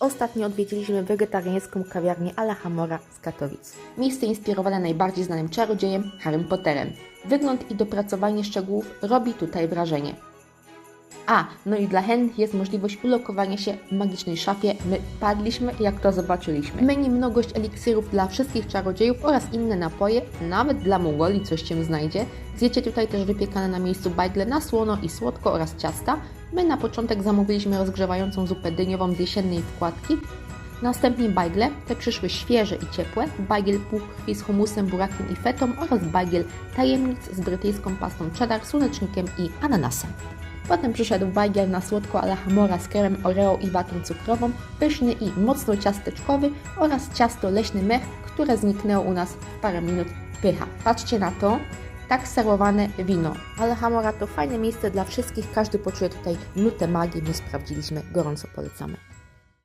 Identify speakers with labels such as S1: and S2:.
S1: Ostatnio odwiedziliśmy wegetariańską kawiarnię Alhamora z Katowic. Miejsce inspirowane najbardziej znanym czarodziejem Harrym Potterem. Wygląd i dopracowanie szczegółów robi tutaj wrażenie. A, no i dla chętnych jest możliwość ulokowania się w magicznej szafie. My padliśmy, jak to zobaczyliśmy. Menu mnogość eliksirów dla wszystkich czarodziejów oraz inne napoje, nawet dla Mongolii coś się znajdzie. Zjecie tutaj też wypiekane na miejscu bajgle na słono i słodko oraz ciasta. My na początek zamówiliśmy rozgrzewającą zupę dyniową z jesiennej wkładki, Następnie bajgle, te przyszły świeże i ciepłe, bajgiel półkrwi z humusem, burakiem i fetą oraz bajgiel tajemnic z brytyjską pastą cheddar, słonecznikiem i ananasem. Potem przyszedł bajgiel na słodko ala hamora z kremem oreo i watą cukrową, pyszny i mocno ciasteczkowy oraz ciasto leśny mech, które zniknęło u nas w parę minut. Pycha. Patrzcie na to. Tak serwowane wino. Alhamora to fajne miejsce dla wszystkich, każdy poczuje tutaj nutę magii, my sprawdziliśmy, gorąco polecamy.